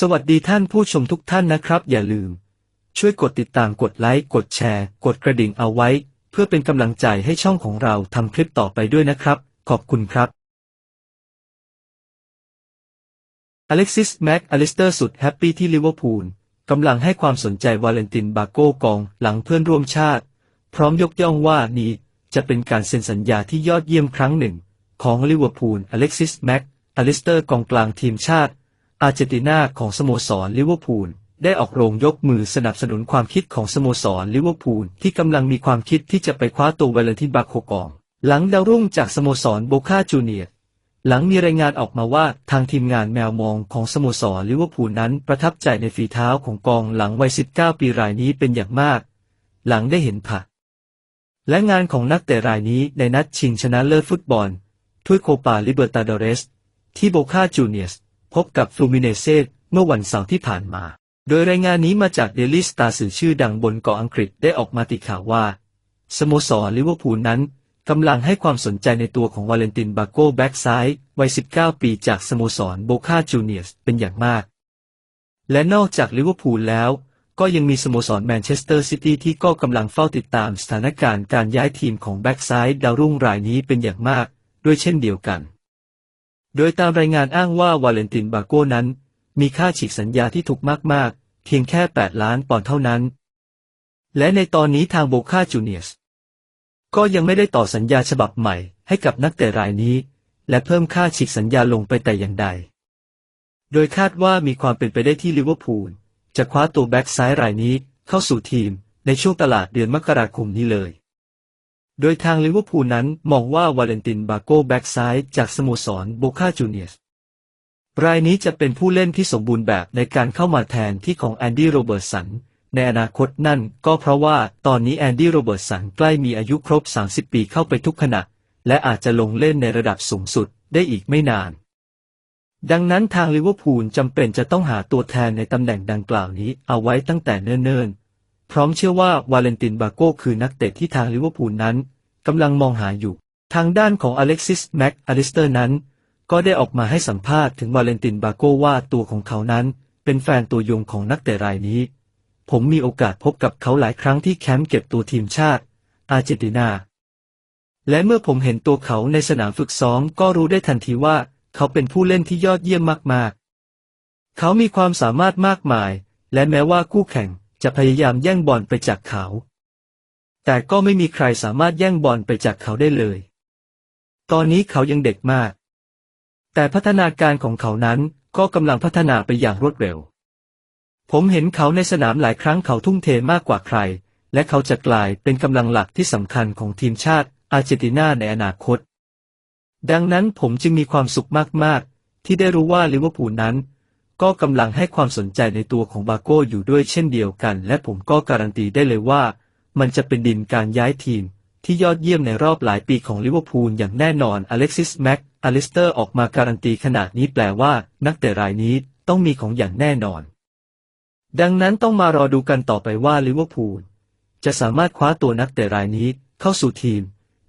สวัสดีท่านผู้ชมทุกท่านนะครับ อย่าลืม ช่วยกดติดตามกดไลค์กดแชร์ กดกระดิ่งเอาไว้ เพื่อเป็นกำลังใจให้ช่องของเราทำคลิปต่อไปด้วยนะครับ ขอบคุณครับอเล็กซิสแม็กอลิสเตอร์สุดแฮปปี้ที่ลิเวอร์พูลกำลังให้ความสนใจวาเลนตินบาโก้กองหลังเพื่อนร่วมชาติ พร้อมยกย่องว่านี้จะเป็นการเซ็นสัญญาที่ยอดเยี่ยมครั้งหนึ่ง ของลิเวอร์พูลอเล็กซิสแม็กอลิสเตอร์กองกลางทีมชาติ อาร์เจนตินาของสโมสรลิเวอร์พูลได้ออกโรงยกมือสนับสนุนความคิดของสโมสรลิเวอร์พูลที่กำลังมีความคิดที่จะไปคว้าตัววาเลนตินบาโคกอง หลังดาวรุ่งจากสโมสรโบคาจูเนียหลังมีรายงานออกมาว่าทางทีมงานแมวมองของสโมสรลิเวอร์พูลนั้นประทับใจในฝีเท้าของกองหลังวัย 19 ปีรายนี้เป็นอย่างมาก หลังได้เห็นผ่าและงานของนักเตะรายนี้ในนัดชิงชนะเลิศฟุตบอลถ้วยโคปาลิเบอร์ตาดอเรส ที่โบคาจูเนียส พบกับฟลูมิเนเซเมื่อวันเสาร์ที่ผ่านมา โดยรายงานนี้มาจากเดลิสตาสื่อชื่อดังบนเกาะอังกฤษได้ออกมาติข่าวว่า สโมสรลิเวอร์พูลนั้นกำลังให้ความสนใจในตัวของวาเลนตินบาโกแบ็กซ้ายวัย 19 ปีจากสโมสรโบคาจูเนียสเป็นอย่างมาก และนอกจากลิเวอร์พูลแล้ว ก็ยังมีสโมสรแมนเชสเตอร์ซิตี้ที่ก็กำลังเฝ้าติดตามสถานการณ์การย้ายทีมของแบ็กซ้ายดาวรุ่งรายนี้เป็นอย่างมาก ด้วยเช่นเดียวกัน โดยตามรายงานอ้างว่าวาเลนตินบาโก้นั้น มีค่าฉีกสัญญาที่ถูกมาก ๆ เพียงแค่ 8 ล้านปอนด์เท่านั้น และในตอนนี้ทางโบคาจูเนียสก็ยังไม่ได้ต่อสัญญาฉบับใหม่ให้กับนักเตะรายนี้ และเพิ่มค่าฉีกสัญญาลงไปแต่อย่างใด โดยคาดว่ามีความเป็นไปได้ที่ลิเวอร์พูลจะคว้าตัวแบ็กซ้ายรายนี้เข้าสู่ทีมในช่วงตลาดเดือนมกราคมนี้เลย โดยทางลิเวอร์พูลนั้นมองว่าวาเลนตินบาโกแบ็กซ้ายจากสโมสรโบคาจูเนียสรายนี้จะเป็นผู้เล่นที่สมบูรณ์แบบในการเข้ามาแทนที่ของแอนดี้โรเบิร์ตสันในอนาคตนั่นก็เพราะว่าตอนนี้แอนดี้โรเบิร์ตสันใกล้มีอายุครบ 30 ปีเข้าไปทุกขณะ และอาจจะลงเล่นในระดับสูงสุดได้อีกไม่นาน ดังนั้นทางลิเวอร์พูลจำเป็นจะต้องหาตัวแทนในตำแหน่งดังกล่าวนี้เอาไว้ตั้งแต่เนิ่นๆ พร้อมเชื่อว่าวาเลนตินบาโก้คือนักเตะที่ทางลิเวอร์พูลนั้น กำลังมองหาอยู่ ทางด้านของอเล็กซิสแม็กอลิสเตอร์นั้น ก็ได้ออกมาให้สัมภาษณ์ถึงวาเลนตินบาโกว่าตัวของเขานั้น เป็นแฟนตัวยงของนักเตะรายนี้ ผมมีโอกาสพบกับเขาหลายครั้งที่แคมป์เก็บตัวทีมชาติ อาร์เจนตินา และเมื่อผมเห็นตัวเขาในสนามฝึกซ้อมก็รู้ได้ทันทีว่าเขาเป็นผู้เล่นที่ยอดเยี่ยมมากๆ เขามีความสามารถมากมาย และแม้ว่าคู่แข่งจะพยายามแย่งบอลไปจากเขา แต่ก็ไม่มีใครสามารถแย่งบอลไปจากเขาได้เลย ตอนนี้เขายังเด็กมาก แต่พัฒนาการของเขานั้นก็กำลังพัฒนาไปอย่างรวดเร็ว ผมเห็นเขาในสนามหลายครั้งเขาทุ่มเทมากกว่าใคร และเขาจะกลายเป็นกำลังหลักที่สำคัญของทีมชาติอาร์เจนตินาในอนาคต ดังนั้นผมจึงมีความสุขมาก ๆ ที่ได้รู้ว่าลิเวอร์พูลนั้น ก็กำลังให้ความสนใจในตัวของบาโก้อยู่ด้วยเช่นเดียวกัน และผมก็การันตีได้เลยว่า มันจะเป็นดินการย้ายทีม ที่ยอดเยี่ยมในรอบหลายปีของลิเวอร์พูลอย่างแน่นอนอเล็กซิสแม็กอลิสเตอร์ออกมาการันตีขนาดนี้แปลว่านักเตะรายนี้ต้องมีของอย่างแน่นอน ดังนั้นต้องมารอดูกันต่อไปว่าลิเวอร์พูลจะสามารถคว้าตัวนักเตะรายนี้เข้าสู่ทีม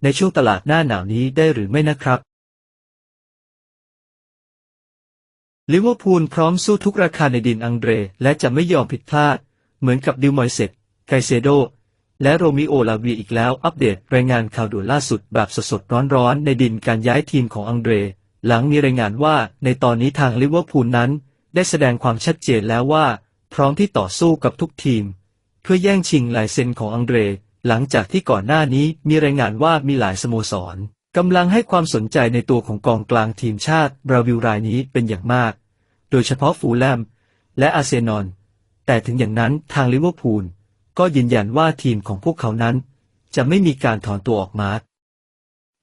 ในช่วงตลาดหน้าหนาวนี้ได้หรือไม่นะครับลิเวอร์พูลพร้อมสู้ทุกราคาในดินอังเดรและจะไม่ยอมผิดพลาด เหมือนกับดิวมอยเซตไกเซโด และโรมิโอลาวีอีกแล้วอัปเดตรายงานข่าวด่วนล่าสุดแบบสดๆร้อนๆในดินการย้ายทีมของอังเดร หลังมีรายงานว่าในตอนนี้ทางลิเวอร์พูลนั้น ได้แสดงความชัดเจนแล้วว่า พร้อมที่ต่อสู้กับทุกทีม เพื่อแย่งชิงลายเซ็นของอังเดร หลังจากที่ก่อนหน้านี้มีรายงานว่ามีหลายสโมสรกำลังให้ความสนใจในตัวของกองกลางทีมชาติบราวิลรายนี้เป็นอย่างมาก โดยเฉพาะฟูลแลมและอาร์เซนอลแต่ถึงอย่างนั้นทางลิเวอร์พูล ก็ยืนยันว่าทีมของพวกเขานั้น จะไม่มีการถอนตัวออกมา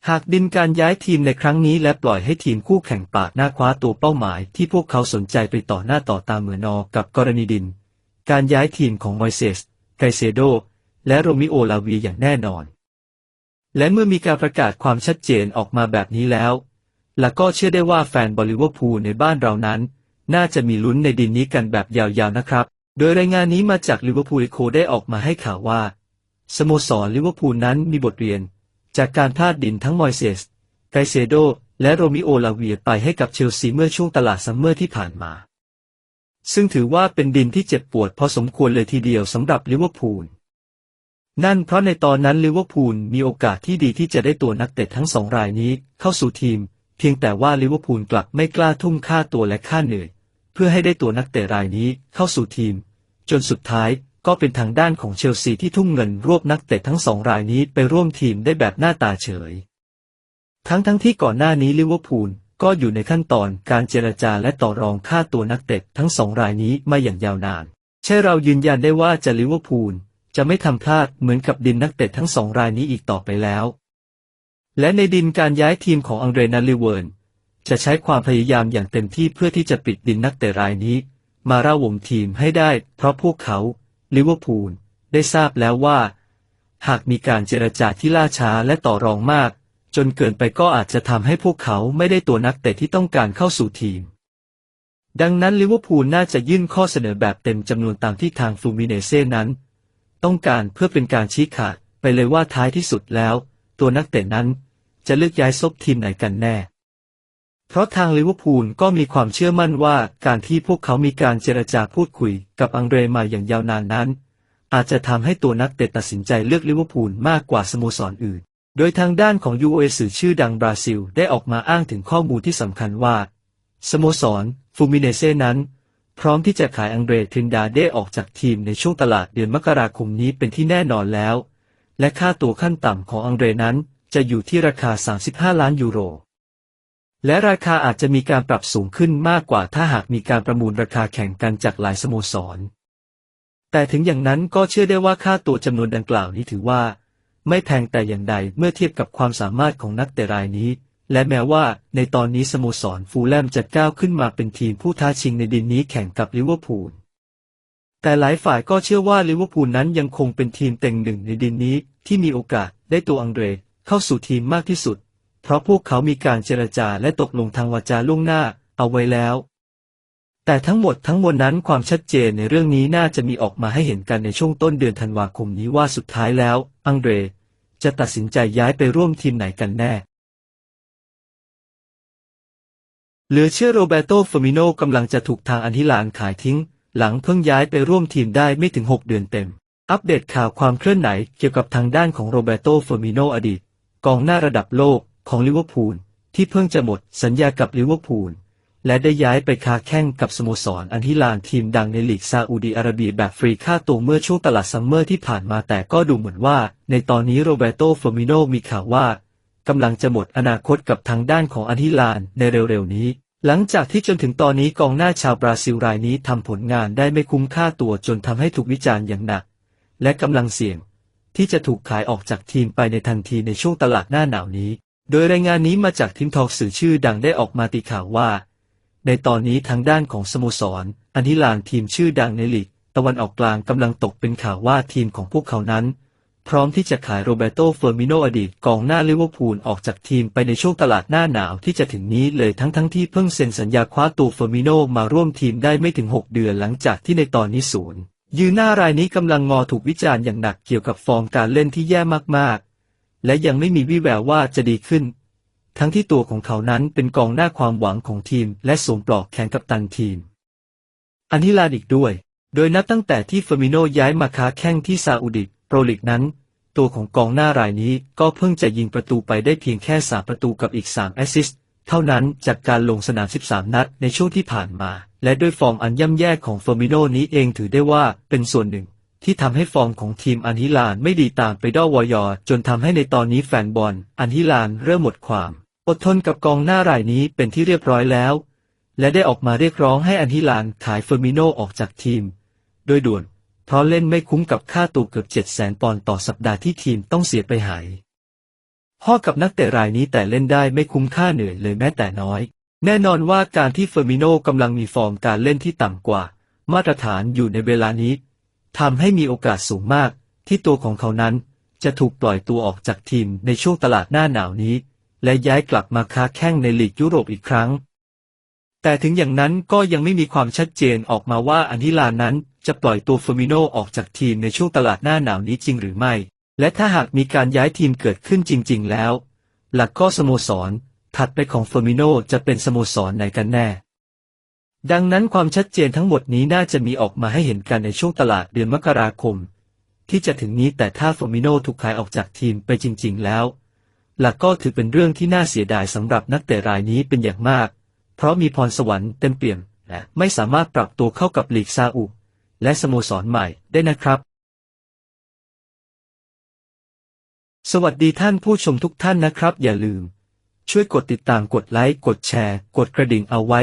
หากดินการย้ายทีมในครั้งนี้และปล่อยให้ทีมคู่แข่งปาดหน้าคว้าตัวเป้าหมาย ที่พวกเขาสนใจไปต่อหน้าต่อตาเหมือนอกับกรณีดิน การย้ายทีมของมอยเซส ไกเซโด และโรมิโอลาวีอย่างแน่นอน และเมื่อมีการประกาศความชัดเจนออกมาแบบนี้แล้ว และก็เชื่อได้ว่าแฟนบอลิเวอร์พูลในบ้านเรานั้น น่าจะมีลุ้นในดินนี้กันแบบยาวๆนะครับ โดยรายงานนี้มาจากลิเวอร์พูลโคได้ออกมาให้ข่าวว่า สโมสรลิเวอร์พูลนั้นมีบทเรียน จากการพลาดดินทั้งมอยเซส ไกเซโด และโรมิโอลาเวียไปให้กับเชลซีเมื่อช่วงตลาดซัมเมอร์ที่ผ่านมา ซึ่งถือว่าเป็นดินที่เจ็บปวดพอสมควรเลยทีเดียวสำหรับลิเวอร์พูล นั่นเพราะในตอนนั้นลิเวอร์พูลมีโอกาสที่ดีที่จะได้ตัวนักเตะทั้งสองรายนี้เข้าสู่ทีม เพียงแต่ว่าลิเวอร์พูลกลับไม่กล้าทุ่มค่าตัวและค่าเหนื่อย เพื่อให้ได้ตัวนักเตะรายนี้เข้าสู่ทีม จนสุดท้ายก็เป็นทางด้านของเชลซีที่ทุ่มเงินรวบนักเตะทั้งสองรายนี้ไปร่วมทีมได้แบบหน้าตาเฉย ทั้งทั้งที่ก่อนหน้านี้ลิเวอร์พูลก็อยู่ในขั้นตอนการเจรจาและต่อรองค่าตัวนักเตะทั้งสองรายนี้มาอย่างยาวนาน ใช่เรายืนยันได้ว่าจะลิเวอร์พูลจะไม่ทำพลาดเหมือนกับดินนักเตะทั้งสองรายนี้อีกต่อไปแล้ว และในดินการย้ายทีมของอังเดรนาลิเวิร์นจะใช้ความพยายามอย่างเต็มที่เพื่อที่จะปิดดินนักเตะรายนี้ มาเร่าวงทีมให้ได้ เพราะพวกเขาลิเวอร์พูลได้ทราบแล้วว่า หากมีการเจรจาที่ล่าช้าและต่อรองมาก จนเกินไปก็อาจจะทำให้พวกเขาไม่ได้ตัวนักเตะที่ต้องการเข้าสู่ทีม ดังนั้นลิเวอร์พูลน่าจะยื่นข้อเสนอแบบเต็มจำนวนตามที่ทางฟลูมิเนเซ่นั้น ต้องการเพื่อเป็นการชี้ขาดไปเลยว่าท้ายที่สุดแล้ว ตัวนักเตะนั้นจะเลือกย้ายซบทีมไหนกันแน่ เพราะทางลิเวอร์พูลก็มีความเชื่อมั่นว่าการที่พวกเขามีการเจรจาพูดคุยกับอังเดรมาอย่างยาวนานนั้น อาจจะทำให้ตัวนักเตะตัดสินใจเลือกลิเวอร์พูลมากกว่าสโมสรออื่น โดยทางด้านของ UOA สื่อชื่อดังบราซิลได้ออกมาอ้างถึงข้อมูลที่สำคัญว่า สโมสรฟูมิเนเซ่นั้น พร้อมที่จะขายอังเดรทินดาเดออกจากทีมในช่วงตลาดเดือนมกราคมนี้เป็นที่แน่นอนแล้ว และค่าตัวขั้นต่ำของอังเดรนั้นจะอยู่ที่ราคา 35 ล้านยูโร และราคาอาจจะมีการปรับสูงขึ้นมากกว่าถ้าหากมีการประมูลราคาแข่งกันจากหลายสโมสร แต่ถึงอย่างนั้นก็เชื่อได้ว่าค่าตัวจำนวนดังกล่าวนี้ถือว่า ไม่แพงแต่อย่างใดเมื่อเทียบกับความสามารถของนักเตะรายนี้ และแม้ว่าในตอนนี้สโมสรฟูลแลมจะก้าวขึ้นมาเป็นทีมผู้ท้าชิงในดินนี้แข่งกับลิเวอร์พูล แต่หลายฝ่ายก็เชื่อว่าลิเวอร์พูลนั้นยังคงเป็นทีมเต็งหนึ่งในดินนี้ที่มีโอกาสได้ตัวอังเดรเข้าสู่ทีมมากที่สุด ราะพวกเขามีการเจรจาและตกลงทางวาจาล่วงหน้าเอาไว้แล้ว แต่ทั้งหมดทั้งมวลนั้นความชัดเจนในเรื่องนี้น่าจะมีออกมาให้เห็นกันในช่วงต้นเดือนธันวาคมนี้ว่าสุดท้ายแล้ว อังเดรจะตัดสินใจย้ายไปร่วมทีมไหนกันแน่ เหลือเชื่อโรเบโตเฟอร์มิโนกำลังจะถูกทางอันฮิลานขายทิ้ง หลังเพิ่งย้ายไปร่วมทีมได้ไม่ถึง 6 เดือนเต็ม อัปเดตข่าวความเคลื่อนไหวเกี่ยวกับทางด้านของโรเบโตเฟอร์มิโนอดีต กองหน้าระดับโลก ของลิเวอร์พูลที่เพิ่งจะหมดสัญญากับลิเวอร์พูลและได้ย้ายไปค้าแข่งกับสโมสรอันฮิลานทีมดังในลีกซาอุดีอาระเบียแบบฟรีค่าตัวเมื่อช่วงตลาดซัมเมอร์ที่ผ่านมาแต่ก็ดูเหมือนว่า ในตอนนี้โรเบโตเฟอร์มิโนมีข่าวว่ากำลังจะหมดอนาคตกับทางด้านของอันฮิลานในเร็วๆนี้ หลังจากที่จนถึงตอนนี้กองหน้าชาวบราซิลรายนี้ทำผลงานได้ไม่คุ้มค่าตัวจนทำให้ถูกวิจารณ์อย่างหนัก และกำลังเสี่ยง ที่จะถูกขายออกจากทีมไปในทันทีในช่วงตลาดหน้าหนาวนี้ โดยรายงานนี้มาจากทีมทอกสื่อชื่อดังได้ออกมาตีข่าวว่า ในตอนนี้ทางด้านของสโมสรอันฮิลานทีมชื่อดังในลีกตะวันออกกลางกำลังตกเป็นข่าวว่าทีมของพวกเขานั้น พร้อมที่จะขายโรเบโตเฟอร์มิโนอดีตกองหน้าลิเวอร์พูลออกจากทีมไปในช่วงตลาดหน้าหนาวที่จะถึงนี้เลยทั้งทั้งที่เพิ่งเซ็นสัญญาคว้าตัวเฟอร์มิโนมาร่วมทีมได้ไม่ถึง 6 เดือนหลังจากที่ในตอนนี้ศูนย์ยืนหน้ารายนี้กำลังงอถูกวิจารณ์อย่างหนักเกี่ยวกับฟอร์มการเล่นที่แย่มากๆ และยังไม่มีวี่แววว่าจะดีขึ้น ทั้งที่ตัวของเขานั้นเป็นกองหน้าความหวังของทีม และสวมปลอกแขนกับตันทีม อันฮิลาดอีกด้วย โดยนับตั้งแต่ที่เฟอร์มิโนย้ายมาค้าแข้งที่ซาอุดิโปรลีกนั้น ตัวของกองหน้ารายนี้ก็เพิ่งจะยิงประตูไปได้เพียงแค่สาประตูกับอีก3แอสซิสต์เท่านั้นจากการลงสนาม 13 นัดในช่วงที่ผ่านมา และด้วยฟอร์มอันย่ำแย่ของเฟอร์มิโนนี้เองถือได้ว่าเป็นส่วนหนึ่ง ที่ทำให้ฟอร์มของทีมอันฮิลานไม่ดีตามไปด้อวอยอจนทำให้ในตอนนี้แฟนบอลอันฮิลานเริ่มหมดความ อดทนกับกองหน้ารายนี้เป็นที่เรียบร้อยแล้ว และได้ออกมาเรียกร้องให้อันฮิลานขายเฟอร์มิโนออกจากทีม โดยด่วน เพราะเล่นไม่คุ้มกับค่าตัวเกือบ7 0 0 0 0 0ปอนด์ต่อสัปดาห์ที่ทีมต้องเสียไปหายพ่อกับนักเตะรายนี้แต่เล่นได้ไม่คุ้มค่าเหนื่อยเลยแม้แต่น้อย แน่นอนว่าการที่เฟอร์มิโนกำลังมีฟอร์มการเล่นที่ต่ำกว่า มาตรฐานอยู่ในเวลานี้ ทำให้มีโอกาสสูงมากที่ตัวของเขานั้นจะถูกปล่อยตัวออกจากทีมในช่วงตลาดหน้าหนาวนี้ และย้ายกลับมาค้าแข้งในลีกยุโรปอีกครั้ง แต่ถึงอย่างนั้นก็ยังไม่มีความชัดเจนออกมาว่าอันฮิลานั้นจะปล่อยตัวเฟอร์มิโนออกจากทีมในช่วงตลาดหน้าหนาวนี้จริงหรือไม่ และถ้าหากมีการย้ายทีมเกิดขึ้นจริง ๆ แล้ว หลักก็สโมสร ถัดไปของเฟอร์มิโนจะเป็นสโมสรไหนกันแน่ ดังนั้นความชัดเจนทั้งหมดนี้น่าจะมีออกมาให้เห็นกันในช่วงตลาดเดือนมกราคม ที่จะถึงนี้แต่ถ้าฟอร์มิโนถูกขายออกจากทีมไปจริง ๆ แล้วหลักก็ถือเป็นเรื่องที่น่าเสียดายสำหรับนักเตะรายนี้เป็นอย่างมาก เพราะมีพรสวรรค์เต็มเปี่ยมและไม่สามารถปรับตัวเข้ากับลีกซาอุ และสโมสรใหม่ได้นะครับ สวัสดีท่านผู้ชมทุกท่านนะครับ อย่าลืม ช่วยกดติดตามกดไลค์กดแชร์ กดกระดิ่งเอาไว้